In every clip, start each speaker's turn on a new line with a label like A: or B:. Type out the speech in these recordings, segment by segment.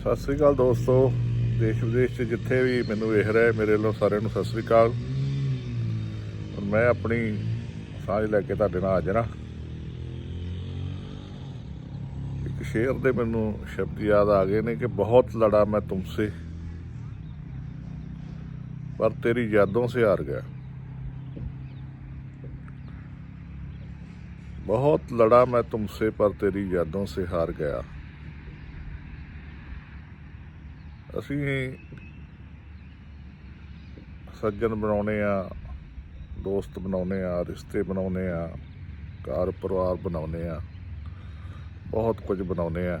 A: ਸਤਿ ਸ੍ਰੀ ਅਕਾਲ ਦੋਸਤੋ ਦੇਸ਼ ਵਿਦੇਸ਼ 'ਚ ਜਿੱਥੇ ਵੀ ਮੈਨੂੰ ਵੇਖ ਰਹੇ ਮੇਰੇ ਵੱਲੋਂ ਸਾਰਿਆਂ ਨੂੰ ਸਤਿ ਸ੍ਰੀ ਅਕਾਲ ਔਰ ਮੈਂ ਆਪਣੀ ਸਾਂਝ ਲੈ ਕੇ ਤੁਹਾਡੇ ਨਾਲ ਹਾਜ਼ਰ ਹਾਂ ਇੱਕ ਸ਼ੇਰ ਦੇ ਮੈਨੂੰ ਸ਼ਬਦ ਯਾਦ ਆ ਗਏ ਨੇ ਕਿ ਬਹੁਤ ਲੜਾ ਮੈਂ ਤੁਮਸੇ ਪਰ ਤੇਰੀ ਯਾਦੋਂ ਸੇ ਹਾਰ ਗਿਆ बहुत लड़ा मैं तुमसे पर तेरी यादों से हार गया ਅਸੀਂ ਸੱਜਣ ਬਣਾਉਣੇ ਆ, ਦੋਸਤ ਬਣਾਉਣੇ ਆ, ਰਿਸ਼ਤੇ ਬਣਾਉਣੇ ਆ, ਘਰ ਪਰਿਵਾਰ ਬਣਾਉਣੇ ਆ, ਬਹੁਤ ਕੁਝ ਬਣਾਉਣੇ ਆ।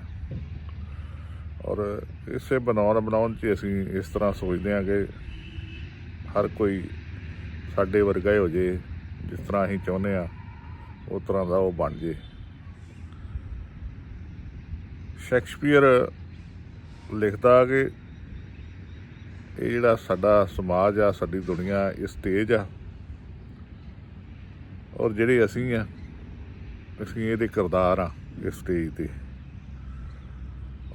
A: ਔਰ ਇਸੇ ਬਣਾਉਣ ਬਣਾਉਣ 'ਚ ਅਸੀਂ ਇਸ ਤਰ੍ਹਾਂ ਸੋਚਦੇ ਆ ਕਿ ਹਰ ਕੋਈ ਸਾਡੇ ਵਰਗਾ ਹੀ ਹੋ ਜੇ, ਜਿਸ ਤਰ੍ਹਾਂ ਅਸੀਂ ਚਾਹੁੰਦੇ ਆ ਉਸ ਤਰ੍ਹਾਂ ਦਾ ਉਹ ਬਣ ਜੇ। ਸ਼ੈਕਸਪੀਅਰ ਲਿਖਦਾ ਕਿ ਇਹ ਜਿਹੜਾ ਸਾਡਾ ਸਮਾਜ ਆ, ਸਾਡੀ ਦੁਨੀਆ, ਇਹ ਸਟੇਜ ਆ। ਔਰ ਜਿਹੜੇ ਅਸੀਂ ਆ, ਅਸੀਂ ਇਹਦੇ ਕਿਰਦਾਰ ਆ, ਇਸ ਸਟੇਜ ਤੇ।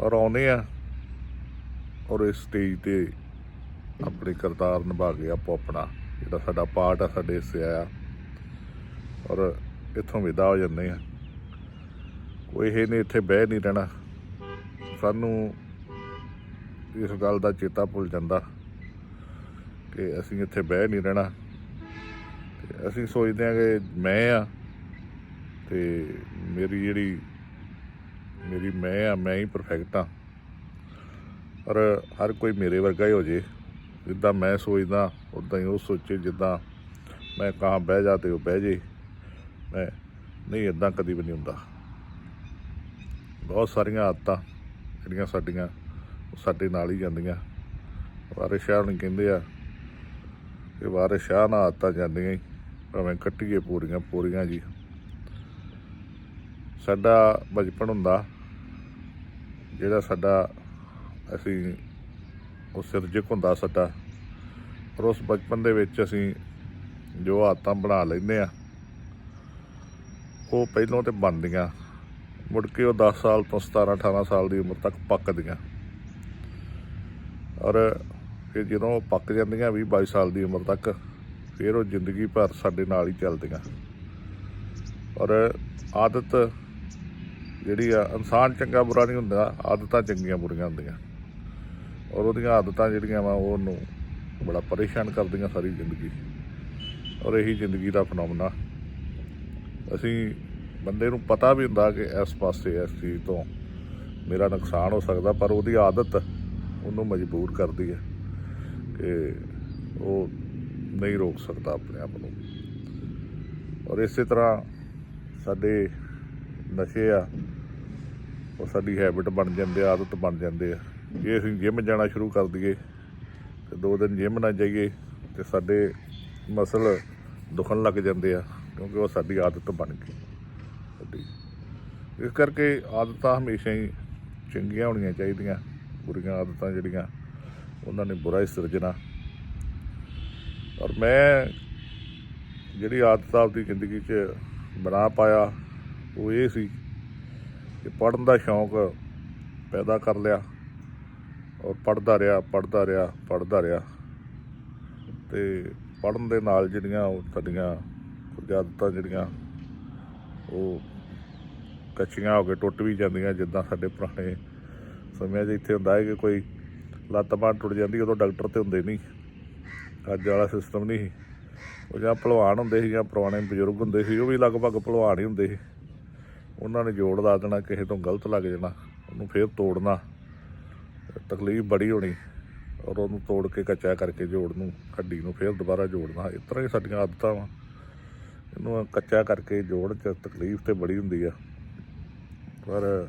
A: ਔਰ ਆਉਨੇ ਆ, ਔਰ ਇਸ ਸਟੇਜ ਤੇ ਆਪਣੇ ਕਿਰਦਾਰ ਨਿਭਾ ਕੇ ਆਪੋ ਆਪਣਾ ਜਿਹੜਾ ਸਾਡਾ ਪਾਰਟ ਆ, ਸਾਡੇ ਹਿੱਸੇ ਆਇਆ ਔਰ ਇੱਥੋਂ ਵਿਦਾ ਹੋ ਜਾਂਦੇ ਆ। ਕੋਈ ਇਹ ਨਹੀਂ, ਇੱਥੇ ਬਹਿ ਨਹੀਂ ਰਹਿਣਾ। ਸਾਨੂੰ ਇਸ ਗੱਲ ਦਾ ਚੇਤਾ ਭੁੱਲ ਜਾਂਦਾ ਕਿ ਅਸੀਂ ਇੱਥੇ ਬਹਿ ਨਹੀਂ ਰਹਿਣਾ। ਤੇ ਅਸੀਂ ਸੋਚਦੇ ਹਾਂ ਕਿ ਮੈਂ ਆ ਤੇ ਮੇਰੀ ਜਿਹੜੀ, ਮੇਰੀ ਮੈਂ ਆ, ਮੈਂ ਹੀ ਪਰਫੈਕਟ ਆ ਪਰ ਹਰ ਕੋਈ ਮੇਰੇ ਵਰਗਾ ਹੀ ਹੋ ਜੇ। ਜਿੱਦਾਂ ਮੈਂ ਸੋਚਦਾ ਉਦਾਂ ਹੀ ਉਹ ਸੋਚੇ, ਜਿੱਦਾਂ ਮੈਂ ਕਹਾਂ ਬਹਿ ਜਾ ਤੇ ਉਹ ਬਹਿ ਜੇ। ਮੈਂ ਨਹੀਂ ਇਦਾਂ ਕਦੀ ਵੀ ਨਹੀਂ ਹੁੰਦਾ। ਬਹੁਤ ਸਾਰੀਆਂ ਆਦਤਾਂ ਜਿਹੜੀਆਂ ਸਾਡੀਆਂ ਸਾਡੇ ਨਾਲ ਹੀ ਜਾਂਦੀਆਂ। ਵਾਰਿਸ ਸ਼ਾਹ ਨੂੰ ਕਹਿੰਦੇ ਆ ਕਿ ਵਾਰਿਸ ਸ਼ਾਹ ਨਾਲ ਆਦਤਾਂ ਜਾਂਦੀਆਂ ਹੀ ਭਾਵੇਂ ਕੱਟੀਏ ਪੂਰੀਆਂ ਪੂਰੀਆਂ ਜੀ। ਸਾਡਾ ਬਚਪਨ ਹੁੰਦਾ, ਜਿਹੜਾ ਸਾਡਾ ਅਸੀਂ ਉਹ ਸਿਰਜਕ ਹੁੰਦਾ ਸਾਡਾ, ਪਰ ਉਸ ਬਚਪਨ ਦੇ ਵਿੱਚ ਅਸੀਂ ਜੋ ਆਦਤਾਂ ਬਣਾ ਲੈਂਦੇ ਆ, ਉਹ ਪਹਿਲੋਂ ਤੇ ਬਣਦੀਆਂ। ਮੁੜ ਕੇ ਉਹ 10 ਸਾਲ ਤੋਂ 17 18 ਸਾਲ ਦੀ ਉਮਰ ਤੱਕ ਪੱਕਦੀਆਂ। ਔਰ ਫਿਰ ਜਦੋਂ ਉਹ ਪੱਕ ਜਾਂਦੀਆਂ 20 22 ਸਾਲ ਦੀ ਉਮਰ ਤੱਕ, ਫਿਰ ਉਹ ਜ਼ਿੰਦਗੀ ਭਰ ਸਾਡੇ ਨਾਲ ਹੀ ਚੱਲਦੀਆਂ। ਔਰ ਆਦਤ ਜਿਹੜੀ ਆ, ਇਨਸਾਨ ਚੰਗਾ ਬੁਰਾ ਨਹੀਂ ਹੁੰਦਾ, ਆਦਤਾਂ ਚੰਗੀਆਂ ਬੁਰੀਆਂ ਹੁੰਦੀਆਂ। ਔਰ ਉਹਦੀਆਂ ਆਦਤਾਂ ਜਿਹੜੀਆਂ ਵਾ, ਉਹਨੂੰ ਬੜਾ ਪਰੇਸ਼ਾਨ ਕਰਦੀਆਂ ਸਾਰੀ ਜ਼ਿੰਦਗੀ। ਔਰ ਇਹੀ ਜ਼ਿੰਦਗੀ ਦਾ ਫਨੋਮਨਾ। ਅਸੀਂ ਬੰਦੇ ਨੂੰ ਪਤਾ ਵੀ ਹੁੰਦਾ ਕਿ ਇਸ ਪਾਸੇ, ਇਸ ਚੀਜ਼ ਤੋਂ ਮੇਰਾ ਨੁਕਸਾਨ ਹੋ ਸਕਦਾ, ਪਰ ਉਹਦੀ ਆਦਤ ਉਹਨੂੰ ਮਜਬੂਰ ਕਰਦੀ ਹੈ ਕਿ ਉਹ ਨਹੀਂ ਰੋਕ ਸਕਦਾ ਆਪਣੇ ਆਪ ਨੂੰ। ਔਰ ਇਸੇ ਤਰ੍ਹਾਂ ਸਾਡੇ ਨਸ਼ੇ ਆ, ਉਹ ਸਾਡੀ ਹੈਬਿਟ ਬਣ ਜਾਂਦੇ ਆ, ਆਦਤ ਬਣ ਜਾਂਦੇ ਆ। ਜੇ ਅਸੀਂ ਜਿਮ ਜਾਣਾ ਸ਼ੁਰੂ ਕਰ ਦਈਏ, ਤੇ ਦੋ ਦਿਨ ਜਿਮ ਨਾ ਜਾਈਏ, ਤੇ ਸਾਡੇ ਮਸਲ ਦੁਖਣ ਲੱਗ ਜਾਂਦੇ ਆ, ਕਿਉਂਕਿ ਉਹ ਸਾਡੀ ਆਦਤ ਬਣ ਗਈ। ਸਾਡੀ। ਇਸ ਕਰਕੇ ਆਦਤਾਂ ਹਮੇਸ਼ਾ ਹੀ ਚੰਗੀਆਂ ਹੋਣੀਆਂ ਚਾਹੀਦੀਆਂ। ਬੁਰੀਆਂ ਆਦਤਾਂ ਜਿਹੜੀਆਂ, ਉਹਨਾਂ ਨੇ ਬੁਰਾ ਹੀ ਸਿਰਜਣਾ। ਔਰ ਮੈਂ ਜਿਹੜੀ ਆਦਤ ਆਪਦੀ ਜ਼ਿੰਦਗੀ 'ਚ ਬਣਾ ਪਾਇਆ, ਉਹ ਇਹ ਸੀ ਕਿ ਪੜਨ ਦਾ ਸ਼ੌਂਕ ਪੈਦਾ ਕਰ ਲਿਆ ਔਰ ਪੜਦਾ ਰਿਹਾ ਪੜਦਾ ਰਿਹਾ ਪੜਦਾ ਰਿਹਾ। ਤੇ ਪੜਨ ਦੇ ਨਾਲ ਜਿਹੜੀਆਂ ਉਹ ਸਾਡੀਆਂ ਕੁਝ ਆਦਤਾਂ ਜਿਹੜੀਆਂ, ਉਹ ਕੱਚੀਆਂ ਹੋ ਕੇ ਟੁੱਟ ਵੀ ਜਾਂਦੀਆਂ, ਜਿੱਦਾਂ ਸਾਡੇ ਪੁਰਾਣੇ ਸਮਿਆਂ 'ਚ ਇੱਥੇ ਹੁੰਦਾ ਹੈ ਕਿ ਕੋਈ ਲੱਤ ਬਾਂਹ ਟੁੱਟ ਜਾਂਦੀ, ਉਦੋਂ ਡਾਕਟਰ ਤੇ ਹੁੰਦੇ ਨਹੀਂ। ਅੱਜ ਵਾਲਾ ਸਿਸਟਮ ਨਹੀਂ ਸੀ। ਉਹ ਜਾਂ ਭਲਵਾਨ ਹੁੰਦੇ ਸੀ ਜਾਂ ਪੁਰਾਣੇ ਬਜ਼ੁਰਗ ਹੁੰਦੇ ਸੀ, ਉਹ ਵੀ ਲਗਭਗ ਭਲਵਾਨ ਹੀ ਹੁੰਦੇ ਸੀ। ਉਹਨਾਂ ਨੇ ਜੋੜ ਲਾ ਦੇਣਾ, ਕਿਸੇ ਤੋਂ ਗਲਤ ਲੱਗ ਜਾਣਾ, ਉਹਨੂੰ ਫੇਰ ਤੋੜਨਾ। ਤਕਲੀਫ ਬੜੀ ਹੋਣੀ, ਔਰ ਉਹਨੂੰ ਤੋੜ ਕੇ ਕੱਚਾ ਕਰਕੇ ਜੋੜ ਨੂੰ, ਹੱਡੀ ਨੂੰ ਫੇਰ ਦੁਬਾਰਾ ਜੋੜਨਾ। ਇਸ ਤਰ੍ਹਾਂ ਹੀ ਸਾਡੀਆਂ ਆਦਤਾਂ ਵਾ। ਇਹਨੂੰ ਕੱਚਾ ਕਰਕੇ ਜੋੜ ਚ ਤਕਲੀਫ ਤੇ ਬੜੀ ਹੁੰਦੀ ਆ। ਪਰ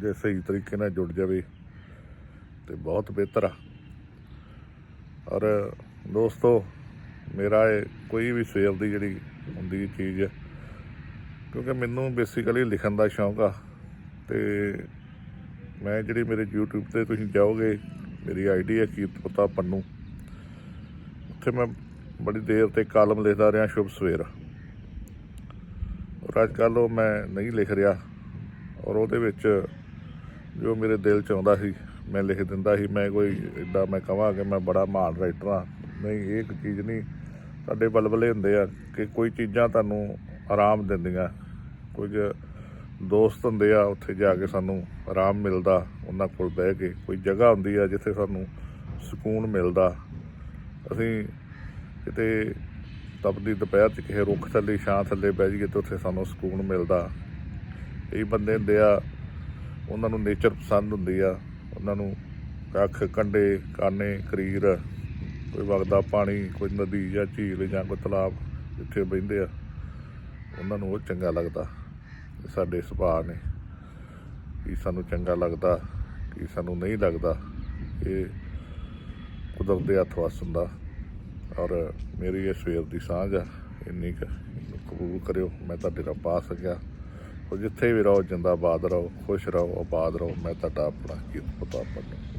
A: ਜੇ ਸਹੀ ਤਰੀਕੇ ਨਾਲ ਜੁੜ ਜਾਵੇ ਤੇ ਬਹੁਤ ਬਿਹਤਰ ਆ। ਔਰ ਦੋਸਤੋ, ਮੇਰਾ ਇਹ ਕੋਈ ਵੀ ਸਵੇਰ ਦੀ ਜਿਹੜੀ ਹੁੰਦੀ ਚੀਜ਼ ਹੈ ਕਿਉਂਕਿ ਮੈਨੂੰ ਬੇਸਿਕਲੀ ਲਿਖਣ ਦਾ ਸ਼ੌਂਕ ਆ ਤੇ ਮੈਂ ਜਿਹੜੀ ਮੇਰੇ YouTube ਤੇ ਤੁਸੀਂ ਜਾਓਗੇ, ਮੇਰੀ ਆਈਡੀ ਹੈ ਕੀਰਤਪਤਾ ਪੰਨੂ। ਉੱਥੇ ਮੈਂ ਬੜੀ ਦੇਰ ਤੇ ਕਾਲਮ ਲਿਖਦਾ ਰਿਹਾ ਸ਼ੁਭ ਸਵੇਰ। ਔਰ ਅੱਜ ਕੱਲ੍ਹ ਉਹ ਮੈਂ ਨਹੀਂ ਲਿਖ ਰਿਹਾ। ਔਰ ਉਹਦੇ ਵਿੱਚ ਜੋ ਮੇਰੇ ਦਿਲ ਚ ਆਉਂਦਾ ਸੀ, ਮੈਂ ਲਿਖ ਦਿੰਦਾ ਸੀ, ਮੈਂ ਕੋਈ ਇਦਾਂ ਮੈਂ ਕਹਾਂ ਕਿ ਮੈਂ ਬੜਾ ਮਹਾਨ ਰਾਈਟਰ ਹਾਂ। ਨਹੀਂ, ਇਹ ਇੱਕ ਚੀਜ਼ ਨਹੀਂ। ਸਾਡੇ ਬਲਬਲੇ ਹੁੰਦੇ ਆ ਕਿ ਕੋਈ ਚੀਜ਼ਾਂ ਤੁਹਾਨੂੰ ਆਰਾਮ ਦਿੰਦੀਆਂ। ਕੁਝ ਦੋਸਤ ਹੁੰਦੇ ਆ, ਉੱਥੇ ਜਾ ਕੇ ਸਾਨੂੰ ਆਰਾਮ ਮਿਲਦਾ, ਉਹਨਾਂ ਕੋਲ ਬਹਿ ਕੇ। ਕੋਈ ਜਗ੍ਹਾ ਹੁੰਦੀ ਆ ਜਿੱਥੇ ਸਾਨੂੰ ਸਕੂਨ ਮਿਲਦਾ। ਅਸੀਂ ਕਿਤੇ ਤਪਦੀ ਦੁਪਹਿਰ 'ਚ ਕਿਸੇ ਰੁੱਖ ਥੱਲੇ, ਛਾਂ ਥੱਲੇ ਬਹਿ ਜਾਈਏ ਤਾਂ ਉੱਥੇ ਸਾਨੂੰ ਸਕੂਨ ਮਿਲਦਾ। ਕਈ ਬੰਦੇ ਹੁੰਦੇ ਆ ਉਹਨਾਂ ਨੂੰ ਨੇਚਰ ਪਸੰਦ ਹੁੰਦੀ ਆ। ਉਹਨਾਂ ਨੂੰ ਕੱਖ ਕੰਡੇ ਕਾਨੇ, ਕਰੀਰ, ਕੋਈ ਵਗਦਾ ਪਾਣੀ, ਕੋਈ ਨਦੀ ਜਾਂ ਝੀਲ ਜਾਂ ਕੋਈ ਤਲਾਬ ਜਿੱਥੇ ਬਹਿੰਦੇ ਆ, ਉਹਨਾਂ ਨੂੰ ਉਹ ਚੰਗਾ ਲੱਗਦਾ। ਸਾਡੇ ਸੁਭਾਅ ਨੇ। ਕੀ ਸਾਨੂੰ ਚੰਗਾ ਲੱਗਦਾ, ਕੀ ਸਾਨੂੰ ਨਹੀਂ ਲੱਗਦਾ, ਇਹ ਕੁਦਰਤ ਦੇ ਹੱਥ ਵੱਸ ਹੁੰਦਾ। ਔਰ ਮੇਰੀ ਇਹ ਸਵੇਰ ਦੀ ਸਾਂਝ ਆ, ਇੰਨੀ ਕੁ ਕਬੂਲ ਕਰਿਓ, ਮੈਂ ਤੁਹਾਡੇ ਨਾਲ ਪਾ ਸਕਿਆ। ਉਹ ਜਿੱਥੇ ਵੀ ਰਹੋ, ਜਿੰਦਾਬਾਦ ਰਹੋ, ਖੁਸ਼ ਰਹੋ, ਆਬਾਦ ਰਹੋ। ਮੈਂ ਤੁਹਾਡਾ ਆਪਣਾ ਕੀਰਤ ਪ੍ਰਤਾਪ ਪੰਨੂ